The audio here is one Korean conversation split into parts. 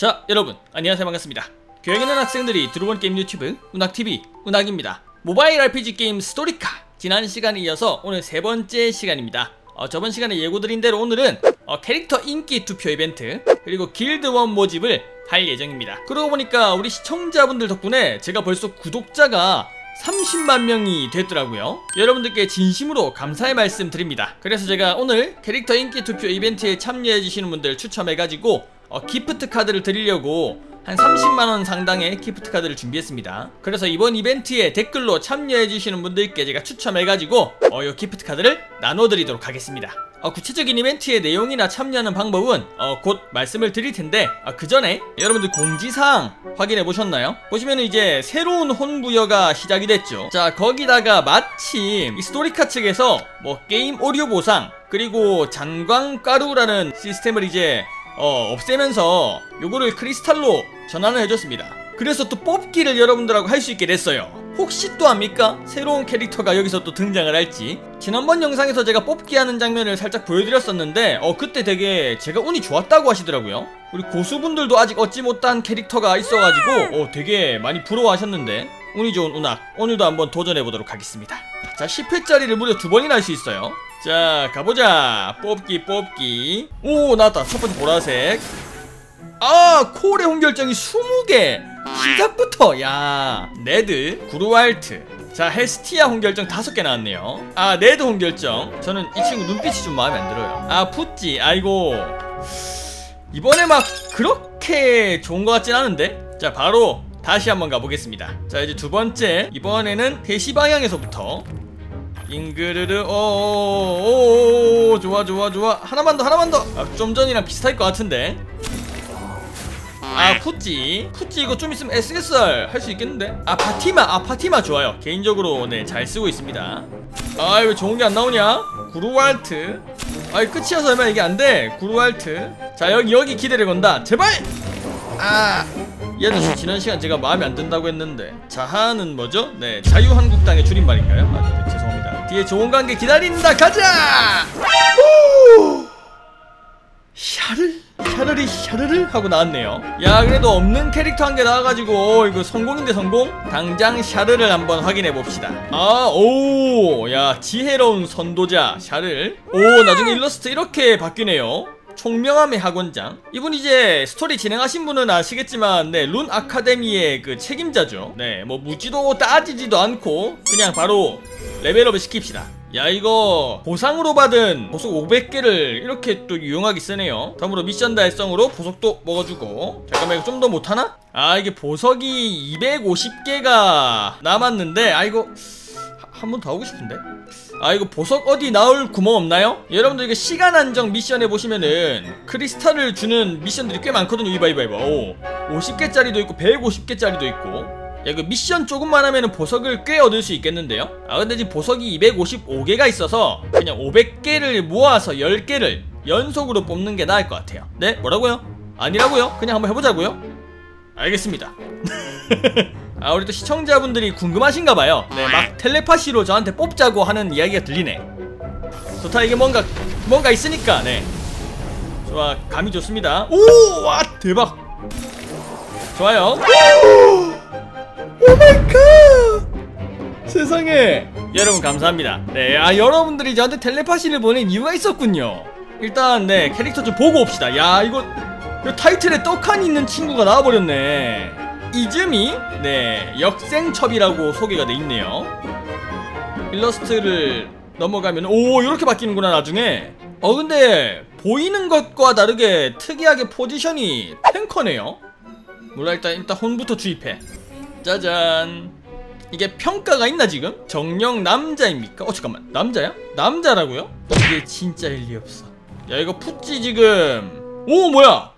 자 여러분 안녕하세요. 반갑습니다. 교양있는 학생들이 들어본 게임 유튜브 운학TV 운학입니다. 모바일 RPG 게임 스토리카 지난 시간에 이어서 오늘 세 번째 시간입니다. 어, 저번 시간에 예고드린 대로 오늘은 어, 캐릭터 인기 투표 이벤트 그리고 길드원 모집을 할 예정입니다. 그러고 보니까 우리 시청자분들 덕분에 제가 벌써 구독자가 30만 명이 됐더라고요. 여러분들께 진심으로 감사의 말씀 드립니다. 그래서 제가 오늘 캐릭터 인기 투표 이벤트에 참여해주시는 분들 추첨해가지고 어, 기프트 카드를 드리려고 한 30만원 상당의 기프트 카드를 준비했습니다. 그래서 이번 이벤트에 댓글로 참여해주시는 분들께 제가 추첨해가지고 어, 이 기프트 카드를 나눠드리도록 하겠습니다. 어, 구체적인 이벤트의 내용이나 참여하는 방법은 어, 곧 말씀을 드릴 텐데 어, 그 전에 여러분들 공지사항 확인해 보셨나요? 보시면 이제 새로운 혼부여가 시작이 됐죠. 자 거기다가 마침 이 스토리카 측에서 뭐 게임 오류 보상 그리고 잔광가루라는 시스템을 이제 어, 없애면서 요거를 크리스탈로 전환을 해줬습니다. 그래서 또 뽑기를 여러분들하고 할 수 있게 됐어요. 혹시 또 압니까? 새로운 캐릭터가 여기서 또 등장을 할지. 지난번 영상에서 제가 뽑기 하는 장면을 살짝 보여드렸었는데 어 그때 되게 제가 운이 좋았다고 하시더라고요. 우리 고수분들도 아직 얻지 못한 캐릭터가 있어가지고 어 되게 많이 부러워하셨는데 운이 좋은 운학 오늘도 한번 도전해보도록 하겠습니다. 자 10회짜리를 무려 두 번이나 할 수 있어요 자 가보자. 뽑기 뽑기. 오 나왔다. 첫 번째 보라색. 아 콜의 홍결정이 20개. 시작부터. 야 네드 구루알트. 자 헬스티아 홍결정 5개 나왔네요. 아 네드 홍결정. 저는 이 친구 눈빛이 좀 마음에 안 들어요. 아 푸찌. 아이고. 이번에 막 그렇게 좋은 것 같진 않은데? 자 바로 다시 한번 가보겠습니다. 자 이제 두 번째. 이번에는 대시 방향에서부터 잉그르르 오오오 좋아 좋아 좋아. 하나만 더 하나만 더좀 아, 전이랑 비슷할 것 같은데. 아 푸찌. 푸찌 이거 좀 있으면 SSR 할 수 있겠는데? 아 파티마. 아 파티마 좋아요. 개인적으로 네잘 쓰고 있습니다. 아왜 좋은 게 안 나오냐? 구루알트. 아이 끝이어서 얼마 이게 안돼. 구루알트. 자 여기 여기 기대를 건다. 제발! 아 얘는 지난 시간 제가 마음에 안 든다고 했는데. 자하는 뭐죠? 네 자유한국당의 줄임말인가요? 아 네, 죄송합니다 뒤에 좋은 관계 기다린다. 가자! 오! 샤를? 샤르리 샤르르 하고 나왔네요. 야 그래도 없는 캐릭터 한 개 나와가지고 이거 성공인데 성공? 당장 샤르를 한번 확인해 봅시다. 아오야 지혜로운 선도자 샤를. 오 나중에 일러스트 이렇게 바뀌네요 총명함의 학원장. 이분 이제 스토리 진행하신 분은 아시겠지만 네룬 아카데미의 그 책임자죠. 네뭐 무지도 따지지도 않고 그냥 바로 레벨업을 시킵시다. 야 이거 보상으로 받은 보석 500개를 이렇게 또 유용하게 쓰네요. 다음으로 미션 달성으로 보석도 먹어주고. 잠깐만 이거 좀 더 못하나? 아 이게 보석이 250개가 남았는데 아 이거 한 번 더 하고 싶은데 아 이거 보석 어디 나올 구멍 없나요? 여러분들 이거 시간 한정 미션 해보시면은 크리스탈을 주는 미션들이 꽤 많거든요 이봐 이봐 이봐 오 50개짜리도 있고 150개짜리도 있고 야 이거 미션 조금만 하면은 보석을 꽤 얻을 수 있겠는데요? 아 근데 지금 보석이 255개가 있어서 그냥 500개를 모아서 10개를 연속으로 뽑는 게 나을 것 같아요 네? 뭐라고요? 아니라고요? 그냥 한번 해보자고요? 알겠습니다 아 우리 또 시청자분들이 궁금하신가 봐요. 네 막 텔레파시로 저한테 뽑자고 하는 이야기가 들리네. 좋다 이게 뭔가 뭔가 있으니까. 네. 좋아 감이 좋습니다. 오 와 대박. 좋아요. 오마이 갓! 세상에. 여러분 감사합니다. 네 아 여러분들이 저한테 텔레파시를 보낸 이유가 있었군요. 일단 네 캐릭터 좀 보고 옵시다. 야 이거, 이거 타이틀에 떡하니 있는 친구가 나와버렸네 이즈미? 네 역생첩이라고 소개가 돼 있네요. 일러스트를 넘어가면 오 이렇게 바뀌는구나 나중에. 어 근데 보이는 것과 다르게 특이하게 포지션이 탱커네요. 몰라 일단 일단 혼부터 주입해. 짜잔. 이게 평가가 있나 지금? 정령 남자입니까? 어 잠깐만. 남자야? 남자라고요? 이게 진짜일 리 없어. 야 이거 푸찌 지금. 오 뭐야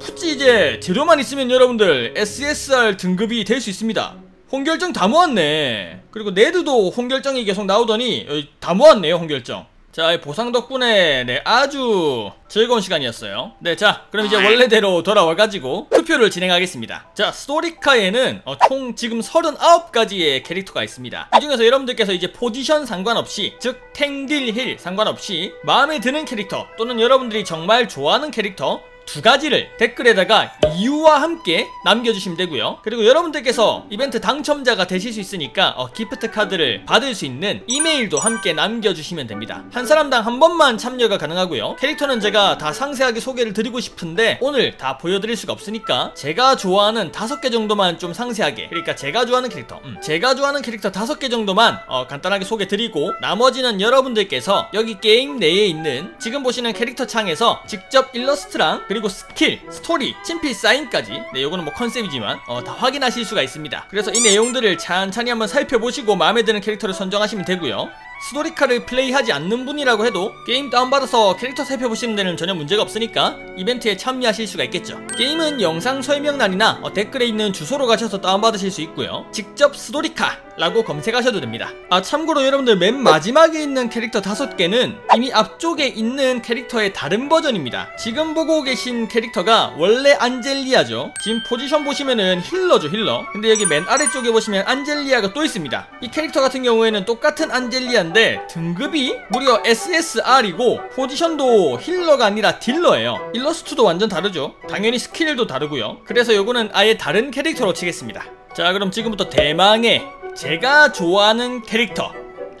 푸찌 이제 재료만 있으면 여러분들 SSR 등급이 될 수 있습니다. 홍결정 다 모았네. 그리고 네드도 홍결정이 계속 나오더니 다 모았네요 홍결정. 자 보상 덕분에 네 아주 즐거운 시간이었어요. 네 자 그럼 이제 원래대로 돌아와가지고 투표를 진행하겠습니다. 자 스토리카에는 어, 총 지금 39가지의 캐릭터가 있습니다. 이 중에서 여러분들께서 이제 포지션 상관없이 즉 탱딜 힐 상관없이 마음에 드는 캐릭터 또는 여러분들이 정말 좋아하는 캐릭터 두 가지를 댓글에다가 이유와 함께 남겨주시면 되고요. 그리고 여러분들께서 이벤트 당첨자가 되실 수 있으니까 어, 기프트 카드를 받을 수 있는 이메일도 함께 남겨주시면 됩니다. 한 사람당 한 번만 참여가 가능하고요. 캐릭터는 제가 다 상세하게 소개를 드리고 싶은데 오늘 다 보여드릴 수가 없으니까 제가 좋아하는 다섯 개 정도만 좀 상세하게 그러니까 제가 좋아하는 캐릭터 음, 제가 좋아하는 캐릭터 다섯 개 정도만 어, 간단하게 소개 드리고 나머지는 여러분들께서 여기 게임 내에 있는 지금 보시는 캐릭터 창에서 직접 일러스트랑 그리고 스킬, 스토리, 친필 사인까지. 네 요거는 뭐 컨셉이지만 어, 다 확인하실 수가 있습니다. 그래서 이 내용들을 찬찬히 한번 살펴보시고 마음에 드는 캐릭터를 선정하시면 되고요. 스토리카를 플레이하지 않는 분이라고 해도 게임 다운받아서 캐릭터 살펴보시는 데는 전혀 문제가 없으니까 이벤트에 참여하실 수가 있겠죠. 게임은 영상 설명란이나 어, 댓글에 있는 주소로 가셔서 다운받으실 수 있고요. 직접 스토리카 라고 검색하셔도 됩니다. 아 참고로 여러분들 맨 마지막에 있는 캐릭터 다섯 개는 이미 앞쪽에 있는 캐릭터의 다른 버전입니다. 지금 보고 계신 캐릭터가 원래 안젤리아죠. 지금 포지션 보시면은 힐러죠 힐러. 근데 여기 맨 아래쪽에 보시면 안젤리아가 또 있습니다. 이 캐릭터 같은 경우에는 똑같은 안젤리아 딜러인데 등급이 무려 SSR이고 포지션도 힐러가 아니라 딜러예요. 일러스트도 완전 다르죠. 당연히 스킬도 다르고요. 그래서 요거는 아예 다른 캐릭터로 치겠습니다. 자 그럼 지금부터 대망의 제가 좋아하는 캐릭터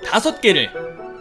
다섯 개를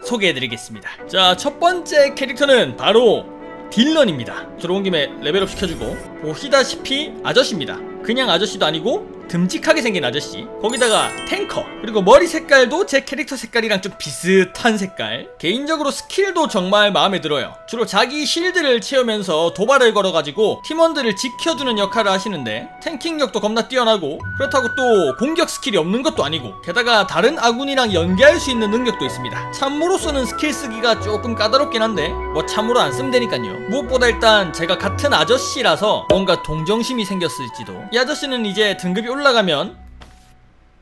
소개해드리겠습니다. 자 첫번째 캐릭터는 바로 딜런입니다. 들어온 김에 레벨업 시켜주고 보시다시피 아저씨입니다. 그냥 아저씨도 아니고 듬직하게 생긴 아저씨. 거기다가 탱커 그리고 머리 색깔도 제 캐릭터 색깔이랑 좀 비슷한 색깔. 개인적으로 스킬도 정말 마음에 들어요. 주로 자기 실드를 채우면서 도발을 걸어가지고 팀원들을 지켜주는 역할을 하시는데 탱킹력도 겁나 뛰어나고 그렇다고 또 공격 스킬이 없는 것도 아니고 게다가 다른 아군이랑 연계할 수 있는 능력도 있습니다. 참모로서는 스킬 쓰기가 조금 까다롭긴 한데 뭐 참으로 안 쓰면 되니까요. 무엇보다 일단 제가 같은 아저씨라서 뭔가 동정심이 생겼을지도. 이 아저씨는 이제 등급이 올라 올라가면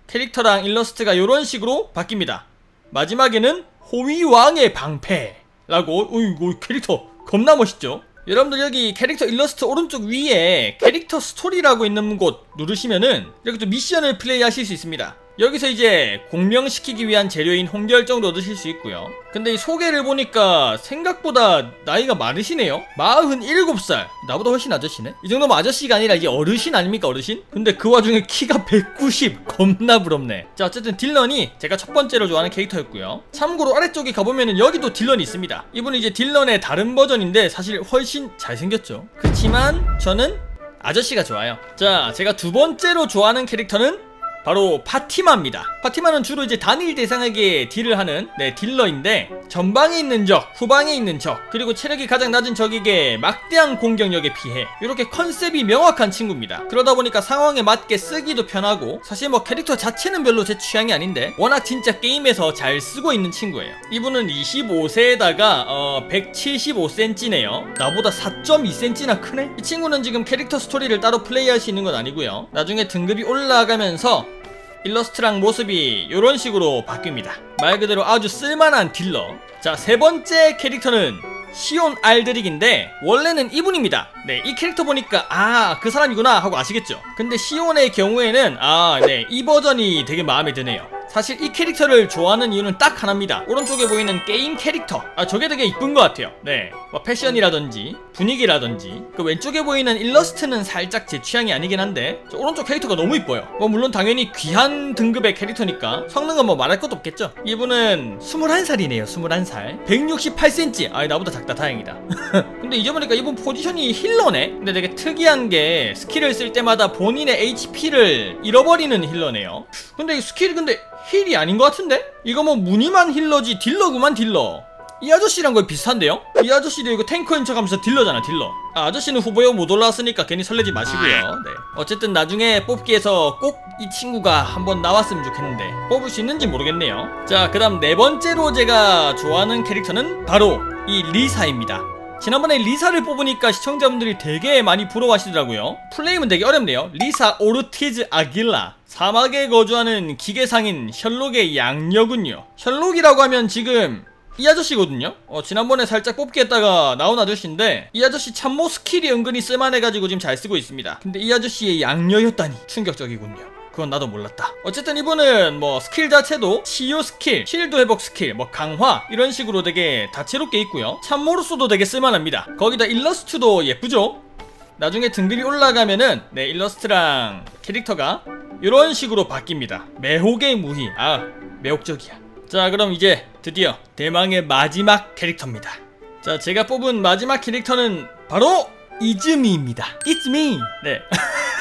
캐릭터랑 일러스트가 이런 식으로 바뀝니다. 마지막에는 호위왕의 방패라고 어이구 캐릭터 겁나 멋있죠? 여러분들 여기 캐릭터 일러스트 오른쪽 위에 캐릭터 스토리라고 있는 곳 누르시면은 이렇게 또 미션을 플레이하실 수 있습니다. 여기서 이제 공명시키기 위한 재료인 홍결정도 얻으실 수 있고요. 근데 이 소개를 보니까 생각보다 나이가 많으시네요. 47살. 나보다 훨씬 아저씨네? 이 정도면 아저씨가 아니라 이게 어르신 아닙니까 어르신? 근데 그 와중에 키가 190 겁나 부럽네. 자 어쨌든 딜런이 제가 첫 번째로 좋아하는 캐릭터였고요. 참고로 아래쪽에 가보면은 여기도 딜런이 있습니다. 이분은 이제 딜런의 다른 버전인데 사실 훨씬 잘생겼죠. 그렇지만 저는 아저씨가 좋아요. 자 제가 두 번째로 좋아하는 캐릭터는 바로 파티마입니다. 파티마는 주로 이제 단일 대상에게 딜을 하는 네 딜러인데 전방에 있는 적, 후방에 있는 적, 그리고 체력이 가장 낮은 적에게 막대한 공격력에 피해 이렇게 컨셉이 명확한 친구입니다. 그러다 보니까 상황에 맞게 쓰기도 편하고 사실 뭐 캐릭터 자체는 별로 제 취향이 아닌데 워낙 진짜 게임에서 잘 쓰고 있는 친구예요. 이분은 25세에다가 어 175cm네요. 나보다 4.2cm나 크네? 이 친구는 지금 캐릭터 스토리를 따로 플레이할 수 있는 건 아니고요. 나중에 등급이 올라가면서 일러스트랑 모습이 이런 식으로 바뀝니다. 말 그대로 아주 쓸만한 딜러. 자 세 번째 캐릭터는 시온 알드릭인데 원래는 이분입니다. 네 이 캐릭터 보니까 아 그 사람이구나 하고 아시겠죠? 근데 시온의 경우에는 아 네 이 버전이 되게 마음에 드네요 사실 이 캐릭터를 좋아하는 이유는 딱 하나입니다. 오른쪽에 보이는 게임 캐릭터. 아 저게 되게 이쁜 것 같아요. 네뭐 패션이라든지 분위기라든지 그 왼쪽에 보이는 일러스트는 살짝 제 취향이 아니긴 한데 오른쪽 캐릭터가 너무 이뻐요. 뭐 물론 당연히 귀한 등급의 캐릭터니까 성능은 뭐 말할 것도 없겠죠. 이분은 21살이네요 21살. 168cm 아 나보다 작다 다행이다. 근데 이제 보니까 이분 포지션이 힐러네? 근데 되게 특이한 게 스킬을 쓸 때마다 본인의 HP를 잃어버리는 힐러네요. 근데 이 스킬이 근데 힐이 아닌 것 같은데? 이거 뭐 무늬만 힐러지 딜러구만 딜러 이 아저씨랑 거의 비슷한데요? 이 아저씨도 이거 탱커인 척하면서 딜러잖아 딜러 아, 아저씨는 후보에 못 올라왔으니까 괜히 설레지 마시고요 네. 어쨌든 나중에 뽑기에서 꼭 이 친구가 한번 나왔으면 좋겠는데 뽑을 수 있는지 모르겠네요 자그 다음 네 번째로 제가 좋아하는 캐릭터는 바로 이 리사입니다 지난번에 리사를 뽑으니까 시청자분들이 되게 많이 부러워하시더라고요. 플레임은 되게 어렵네요. 리사 오르티즈 아길라. 사막에 거주하는 기계상인 셜록의 양녀군요. 셜록이라고 하면 지금 이 아저씨거든요? 어, 지난번에 살짝 뽑기 했다가 나온 아저씨인데 이 아저씨 참모 스킬이 은근히 쓸만해가지고 지금 잘 쓰고 있습니다. 근데 이 아저씨의 양녀였다니 충격적이군요 그건 나도 몰랐다. 어쨌든 이분은 뭐 스킬 자체도 치유 스킬, 실드 회복 스킬, 뭐 강화 이런 식으로 되게 다채롭게 있고요. 참모로서도 되게 쓸만합니다. 거기다 일러스트도 예쁘죠? 나중에 등급이 올라가면은 네 일러스트랑 캐릭터가 이런 식으로 바뀝니다. 매혹의 무희. 아 매혹적이야. 자 그럼 이제 드디어 대망의 마지막 캐릭터입니다. 자 제가 뽑은 마지막 캐릭터는 바로 이즈미입니다. It's me. 네.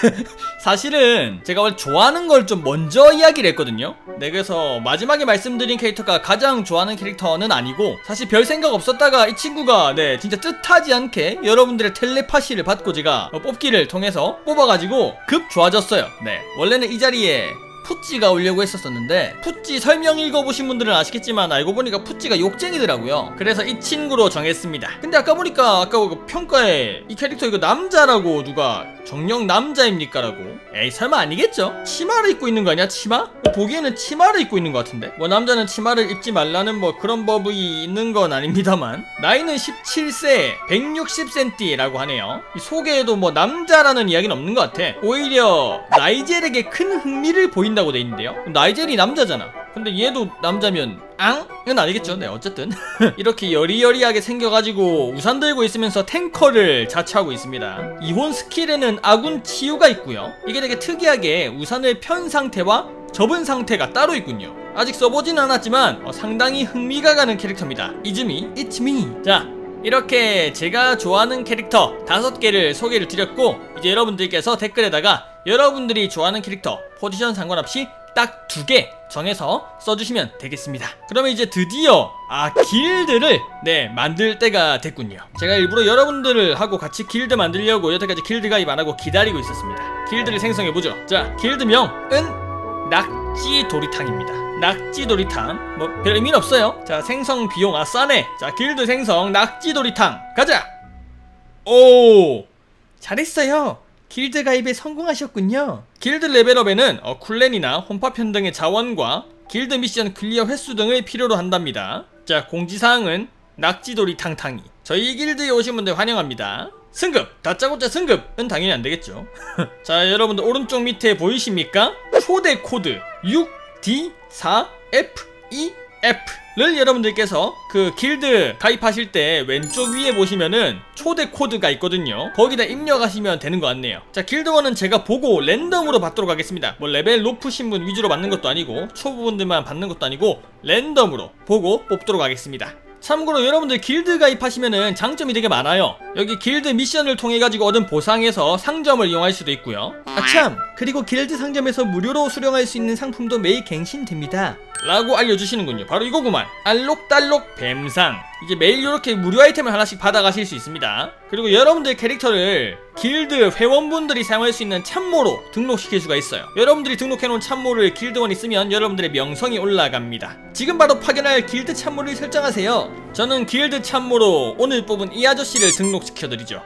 사실은 제가 원래 좋아하는 걸 좀 먼저 이야기를 했거든요. 네 그래서 마지막에 말씀드린 캐릭터가 가장 좋아하는 캐릭터는 아니고 사실 별 생각 없었다가 이 친구가 네 진짜 뜻하지 않게 여러분들의 텔레파시를 받고 제가 뽑기를 통해서 뽑아가지고 급 좋아졌어요. 네 원래는 이 자리에 푸찌가 오려고 했었었는데 푸찌 설명 읽어보신 분들은 아시겠지만 알고 보니까 푸찌가 욕쟁이더라고요. 그래서 이 친구로 정했습니다. 근데 아까 보니까 아까 그 평가에 이 캐릭터 이거 남자라고 누가 정령 남자입니까? 라고 에이 설마 아니겠죠? 치마를 입고 있는 거 아니야 치마? 보기에는 치마를 입고 있는 것 같은데 뭐 남자는 치마를 입지 말라는 뭐 그런 법이 있는 건 아닙니다만 나이는 17세 160cm라고 하네요 이 소개에도 뭐 남자라는 이야기는 없는 것 같아 오히려 나이젤에게 큰 흥미를 보인다고 돼 있는데요 나이젤이 남자잖아 근데 얘도 남자면 앙은 아니겠죠. 네 어쨌든. 이렇게 여리여리하게 생겨가지고 우산 들고 있으면서 탱커를 자처하고 있습니다. 이혼 스킬에는 아군 치유가 있고요. 이게 되게 특이하게 우산을 편 상태와 접은 상태가 따로 있군요. 아직 써보진 않았지만 어, 상당히 흥미가 가는 캐릭터입니다. 이즈미 me. 자 이렇게 제가 좋아하는 캐릭터 다섯 개를 소개를 드렸고 이제 여러분들께서 댓글에다가 여러분들이 좋아하는 캐릭터 포지션 상관없이 딱 두 개 정해서 써주시면 되겠습니다. 그러면 이제 드디어 아 길드를 네 만들 때가 됐군요. 제가 일부러 여러분들을 하고 같이 길드 만들려고 여태까지 길드 가입 안하고 기다리고 있었습니다. 길드를 생성해보죠. 자 길드명은 낙지도리탕입니다. 낙지도리탕. 뭐 별 의미는 없어요. 자 생성 비용 아 싸네. 자 길드 생성 낙지도리탕. 가자! 오! 잘했어요 길드 가입에 성공하셨군요. 길드 레벨업에는 어, 쿨렌이나 홈파편 등의 자원과 길드 미션 클리어 횟수 등을 필요로 한답니다. 자 공지사항은 낙지돌이 탕탕이 저희 길드에 오신 분들 환영합니다. 승급! 다짜고짜 승급은 당연히 안되겠죠. 자 여러분들 오른쪽 밑에 보이십니까? 초대 코드 6D4FEF 를 여러분들께서 그 길드 가입하실 때 왼쪽 위에 보시면은 초대 코드가 있거든요. 거기다 입력하시면 되는 것 같네요. 자 길드원은 제가 보고 랜덤으로 받도록 하겠습니다. 뭐 레벨 높으신 분 위주로 받는 것도 아니고 초보분들만 받는 것도 아니고 랜덤으로 보고 뽑도록 하겠습니다 참고로 여러분들 길드 가입하시면은 장점이 되게 많아요. 여기 길드 미션을 통해 가지고 얻은 보상에서 상점을 이용할 수도 있고요. 아참. 그리고 길드 상점에서 무료로 수령할 수 있는 상품도 매일 갱신됩니다. 라고 알려주시는군요. 바로 이거구만. 알록달록 뱀상 이제 매일 이렇게 무료 아이템을 하나씩 받아가실 수 있습니다. 그리고 여러분들 캐릭터를 길드 회원분들이 사용할 수 있는 참모로 등록시킬 수가 있어요. 여러분들이 등록해놓은 참모를 길드원이 쓰면 여러분들의 명성이 올라갑니다. 지금 바로 파견할 길드 참모를 설정하세요. 저는 길드 참모로 오늘 뽑은 이 아저씨를 등록시켜드리죠.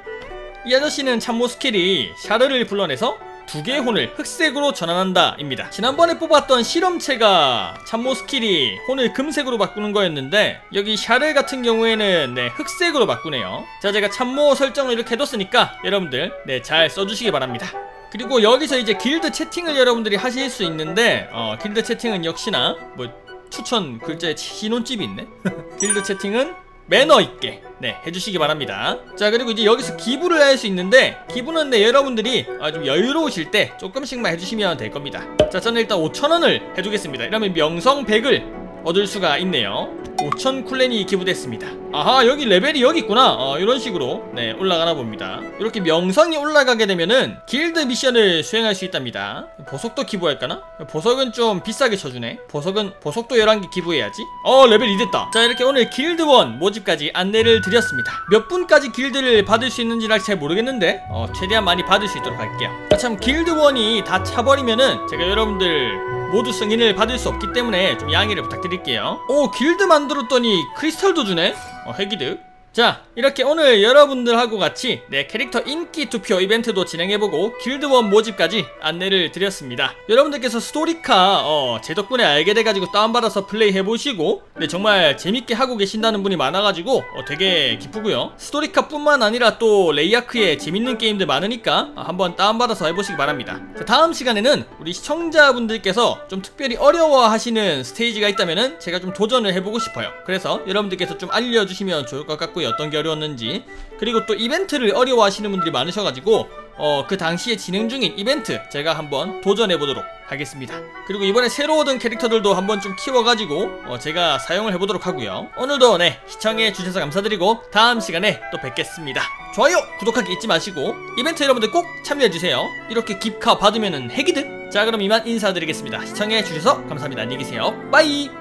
이 아저씨는 참모 스킬이 샤르를 불러내서 두 개의 혼을 흑색으로 전환한다 입니다. 지난번에 뽑았던 실험체가 참모 스킬이 혼을 금색으로 바꾸는 거였는데 여기 샤르 같은 경우에는 네 흑색으로 바꾸네요. 자 제가 참모 설정을 이렇게 해뒀으니까 여러분들 네 잘 써주시기 바랍니다. 그리고 여기서 이제 길드 채팅을 여러분들이 하실 수 있는데 어 길드 채팅은 역시나 뭐 추천 글자에 신혼집이 있네? 길드 채팅은 매너 있게 네 해주시기 바랍니다. 자 그리고 이제 여기서 기부를 할 수 있는데 기부는 네 여러분들이 아, 좀 여유로우실 때 조금씩만 해주시면 될 겁니다. 자 저는 일단 5천원을 해주겠습니다. 이러면 명성 100을 얻을 수가 있네요. 5천 쿨렌이 기부됐습니다. 아하 여기 레벨이 여기 있구나. 어, 이런 식으로 네 올라가나 봅니다. 이렇게 명성이 올라가게 되면은 길드 미션을 수행할 수 있답니다. 보석도 기부할까나? 보석은 좀 비싸게 쳐주네. 보석은 보석도 11개 기부해야지. 어 레벨 2 됐다. 자 이렇게 오늘 길드원 모집까지 안내를 드렸습니다. 몇 분까지 길드를 받을 수 있는지는 잘 모르겠는데 어, 최대한 많이 받을 수 있도록 할게요. 아, 참 길드원이 다 차버리면은 제가 여러분들 모두 승인을 받을 수 없기 때문에 좀 양해를 부탁드릴게요. 오 길드 만들었더니 크리스탈도 주네? 어, 핵이득 자 이렇게 오늘 여러분들하고 같이 내 캐릭터 인기 투표 이벤트도 진행해보고 길드원 모집까지 안내를 드렸습니다. 여러분들께서 스토리카 어, 제 덕분에 알게 돼가지고 다운받아서 플레이해보시고 네, 정말 재밌게 하고 계신다는 분이 많아가지고 어, 되게 기쁘고요. 스토리카 뿐만 아니라 또 레이아크에 재밌는 게임들 많으니까 한번 다운받아서 해보시기 바랍니다. 자, 다음 시간에는 우리 시청자분들께서 좀 특별히 어려워하시는 스테이지가 있다면 제가 좀 도전을 해보고 싶어요. 그래서 여러분들께서 좀 알려주시면 좋을 것 같고요 해봤고요 어떤 게 어려웠는지 그리고 또 이벤트를 어려워하시는 분들이 많으셔가지고 어, 그 당시에 진행 중인 이벤트 제가 한번 도전해보도록 하겠습니다. 그리고 이번에 새로 얻은 캐릭터들도 한번 좀 키워가지고 어, 제가 사용을 해보도록 하고요. 오늘도 네 시청해주셔서 감사드리고 다음 시간에 또 뵙겠습니다. 좋아요 구독하기 잊지 마시고 이벤트 여러분들 꼭 참여해주세요. 이렇게 깁카 받으면은 핵이득? 자 그럼 이만 인사드리겠습니다. 시청해주셔서 감사합니다. 안녕히 계세요. 빠이